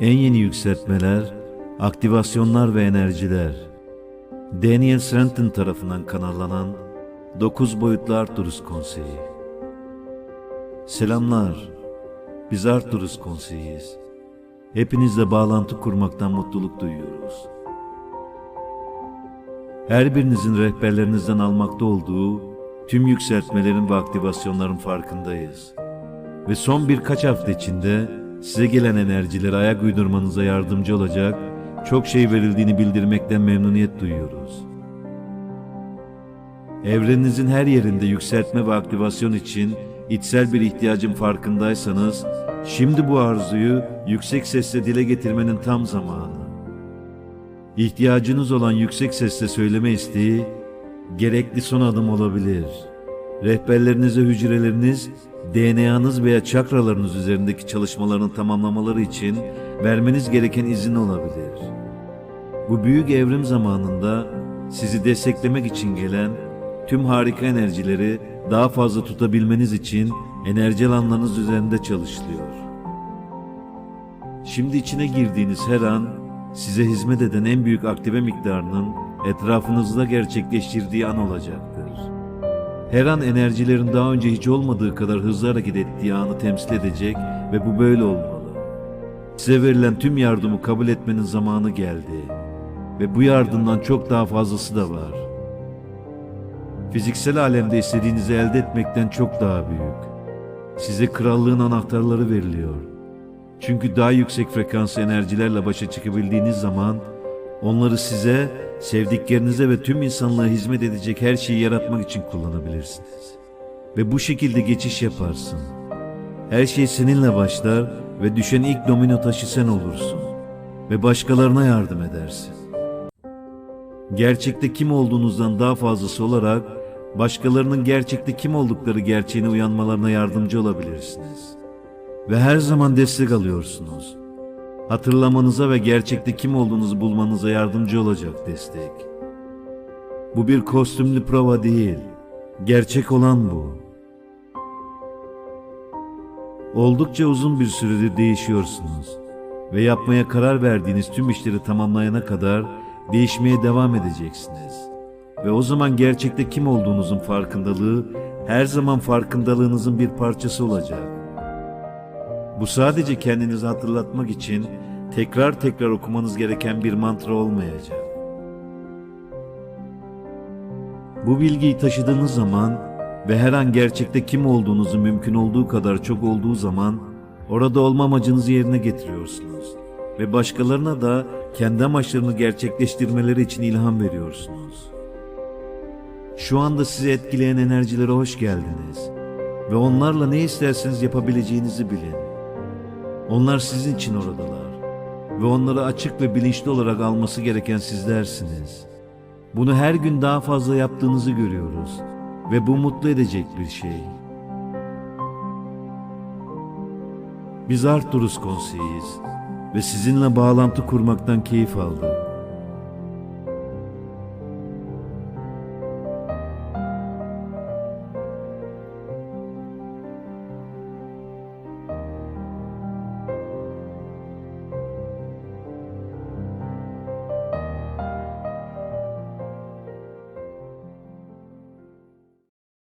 En yeni yükseltmeler, aktivasyonlar ve enerjiler. Daniel Srenton tarafından kanalanan 9 boyutlu Arcturus Konseyi. Selamlar. Biz Arcturus Konseyi'yiz. Hepinizle bağlantı kurmaktan mutluluk duyuyoruz. Her birinizin rehberlerinizden almakta olduğu tüm yükseltmelerin ve aktivasyonların farkındayız. Ve son birkaç hafta içinde size gelen enerjileri ayak uydurmanıza yardımcı olacak çok şey verildiğini bildirmekten memnuniyet duyuyoruz. Evreninizin her yerinde yükseltme ve aktivasyon için içsel bir ihtiyacın farkındaysanız, şimdi bu arzuyu yüksek sesle dile getirmenin tam zamanı. İhtiyacınız olan yüksek sesle söyleme isteği, gerekli son adım olabilir. Rehberlerinize hücreleriniz, DNA'nız veya çakralarınız üzerindeki çalışmalarını tamamlamaları için vermeniz gereken izin olabilir. Bu büyük evrim zamanında sizi desteklemek için gelen tüm harika enerjileri daha fazla tutabilmeniz için enerji alanlarınız üzerinde çalışılıyor. Şimdi içine girdiğiniz her an size hizmet eden en büyük aktive miktarının etrafınızda gerçekleştirdiği an olacaktır. Her an enerjilerin daha önce hiç olmadığı kadar hızlı hareket ettiği anı temsil edecek ve bu böyle olmalı. Size verilen tüm yardımı kabul etmenin zamanı geldi ve bu yardımdan çok daha fazlası da var. Fiziksel alemde istediğinizi elde etmekten çok daha büyük. Size krallığın anahtarları veriliyor. Çünkü daha yüksek frekanslı enerjilerle başa çıkabildiğiniz zaman onları size, sevdiklerinize ve tüm insanlığa hizmet edecek her şeyi yaratmak için kullanabilirsiniz. Ve bu şekilde geçiş yaparsın. Her şey seninle başlar ve düşen ilk domino taşı sen olursun. Ve başkalarına yardım edersin. Gerçekte kim olduğunuzdan daha fazlası olarak başkalarının gerçekte kim oldukları gerçeğine uyanmalarına yardımcı olabilirsiniz. Ve her zaman destek alıyorsunuz. Hatırlamanıza ve gerçekte kim olduğunuzu bulmanıza yardımcı olacak destek. Bu bir kostümlü prova değil. Gerçek olan bu. Oldukça uzun bir süredir değişiyorsunuz ve yapmaya karar verdiğiniz tüm işleri tamamlayana kadar değişmeye devam edeceksiniz. Ve o zaman gerçekte kim olduğunuzun farkındalığı her zaman farkındalığınızın bir parçası olacak. Bu sadece kendinizi hatırlatmak için tekrar tekrar okumanız gereken bir mantra olmayacak. Bu bilgiyi taşıdığınız zaman ve her an gerçekte kim olduğunuzu mümkün olduğu kadar çok olduğu zaman orada olma amacınızı yerine getiriyorsunuz ve başkalarına da kendi amaçlarını gerçekleştirmeleri için ilham veriyorsunuz. Şu anda sizi etkileyen enerjilere hoş geldiniz ve onlarla ne isterseniz yapabileceğinizi bilin. Onlar sizin için oradalar ve onları açık ve bilinçli olarak alması gereken sizlersiniz. Bunu her gün daha fazla yaptığınızı görüyoruz ve bu mutlu edecek bir şey. Biz Arcturus Konseyi'yiz ve sizinle bağlantı kurmaktan keyif aldık.